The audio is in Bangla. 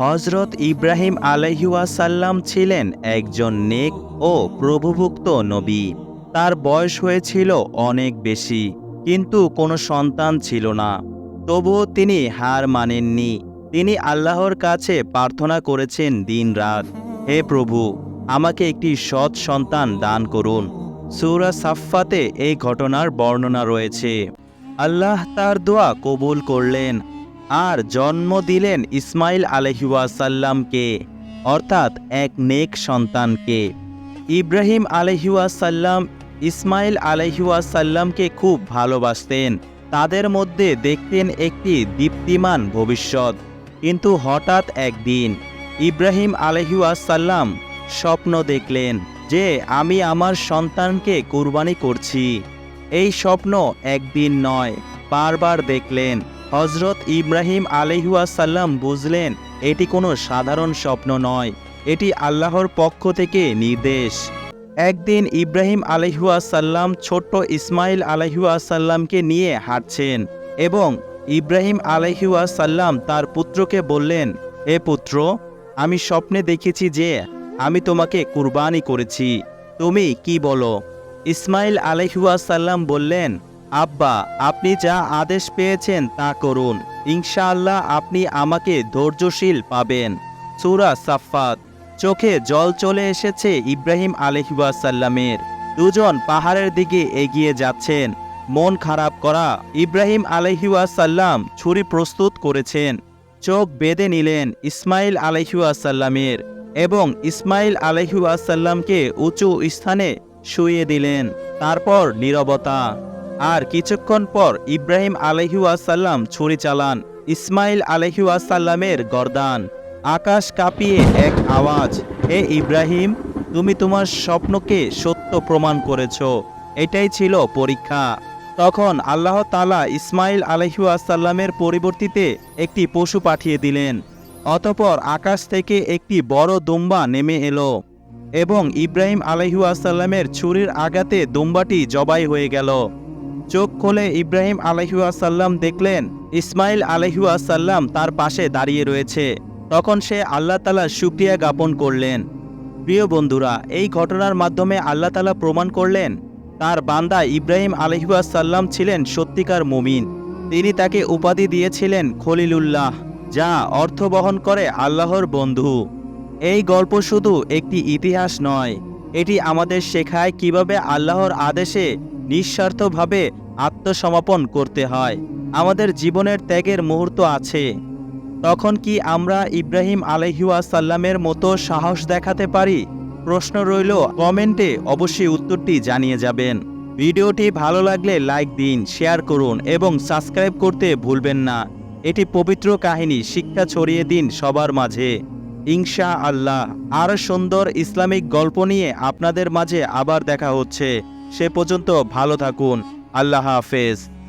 হজরত ইব্রাহিম আলহিউসাল্লাম ছিলেন একজন নেক ও প্রভুভুক্ত নবী। তার বয়স হয়েছিল অনেক বেশি, কিন্তু কোনো সন্তান ছিল না। তবুও তিনি হার মানেননি। তিনি আল্লাহর কাছে প্রার্থনা করেছেন দিনরাত হে প্রভু, আমাকে একটি সৎ সন্তান দান করুন। সূরা সাফফাতে এই ঘটনার বর্ণনা রয়েছে। আল্লাহ তার দোয়া কবুল করলেন। আর জন্ম দিলেন ইসমাইল আলহিউসাল্লামকে অর্থাৎ এক নেক সন্তানকে। ইব্রাহিম আলহিউসাল্লাম ইসমাইল আলহিউসাল্লামকে খুব ভালোবাসতেন। তাদের মধ্যে দেখতেন একটি দীপ্তিমান ভবিষ্যৎ। কিন্তু হঠাৎ একদিন ইব্রাহিম আলহিউসাল্লাম স্বপ্ন দেখলেন যে, আমি আমার সন্তানকে কুরবানি করছি। এই স্বপ্ন একদিন নয়, বারবার দেখলেন। হজরত ইব্রাহিম আলহিউসাল্লাম বুঝলেন, এটি কোনো সাধারণ স্বপ্ন নয়। এটি আল্লাহর পক্ষ থেকে নির্দেশ। একদিন ইব্রাহিম আলহিউসাল্লাম ছোট্ট ইসমাইল আলহিউসাল্লামকে নিয়ে হাঁটছেন এবং ইব্রাহিম আলহিউসাল্লাম তার পুত্রকে বললেন, এ পুত্র, আমি স্বপ্নে দেখেছি যে আমি তোমাকে কুরবানি করেছি। তুমি কি বলো? ইসমাইল আলহিউসাল্লাম বললেন আব্বা, আপনি যা আদেশ পেয়েছেন তা করুন। ইনশাআল্লাহ আপনি আমাকে ধৈর্যশীল পাবেন। সুরা সাফাত চোখে জল চলে এসেছে ইব্রাহিম আলহিউসাল্লামের দুজন পাহাড়ের দিকে এগিয়ে যাচ্ছেন। মন খারাপ করা ইব্রাহিম আলহিউসাল্লাম ছুরি প্রস্তুত করেছেন। চোখ বেঁধে নিলেন ইসমাইল আলহিউসাল্লামের এবং ইসমাইল আলহিউসাল্লামকে উঁচু স্থানে শুইয়ে দিলেন। তারপর নীরবতা। আর কিছুক্ষণ পর ইব্রাহিম আলহিউসাল্লাম ছুরি চালান, ইসমাইল আলহিউসাল্লামের গরদান। আকাশ কাঁপিয়ে এক আওয়াজ, হে ইব্রাহিম, তুমি তোমার স্বপ্নকে সত্য প্রমাণ করেছ। এটাই ছিল পরীক্ষা। তখন আল্লাহ তালা ইসমাইল আলহিউসাল্লামের পরিবর্তিতে একটি পশু পাঠিয়ে দিলেন। অতপর আকাশ থেকে একটি বড় দুম্বা নেমে এলো এবং ইব্রাহিম আলহিউসাল্লামের ছুরির আঘাতে দুম্বাটি জবাই হয়ে গেল। চোখ খুলে ইব্রাহিম আলহিউসাল্লাম দেখলেন, ইসমাইল আলহিউসাল্লাম তার পাশে দাঁড়িয়ে রয়েছে। তখন সে আল্লাহ তালা শুক্রিয়া জ্ঞাপন করলেন। প্রিয় বন্ধুরা, এই ঘটনার মাধ্যমে আল্লাহ তালা প্রমাণ করলেন, তার বান্দা ইব্রাহিম আলহিউসাল্লাম ছিলেন সত্যিকার মুমিন। তিনি তাকে উপাধি দিয়েছিলেন খলিলুল্লাহ, যা অর্থ বহন করে আল্লাহর বন্ধু। এই গল্প শুধু একটি ইতিহাস নয়, এটি আমাদের শেখায় কীভাবে আল্লাহর আদেশে নিঃস্বার্থভাবে আত্মসমাপন করতে হয়। আমাদের জীবনের ত্যাগের মুহূর্ত আছে। তখন কি আমরা ইব্রাহিম আলহিউসাল্লামের মতো সাহস দেখাতে পারি? প্রশ্ন রইল, কমেন্টে অবশ্যই উত্তরটি জানিয়ে যাবেন। ভিডিওটি ভালো লাগলে লাইক দিন, শেয়ার করুন এবং সাবস্ক্রাইব করতে ভুলবেন না। এটি পবিত্র কাহিনী, শিক্ষা ছড়িয়ে দিন সবার মাঝে। ইনশা আল্লাহ। আরও সুন্দর ইসলামিক গল্প নিয়ে আপনাদের মাঝে আবার দেখা হচ্ছে। সে পর্যন্ত ভালো থাকুন। আল্লাহ হাফেজ।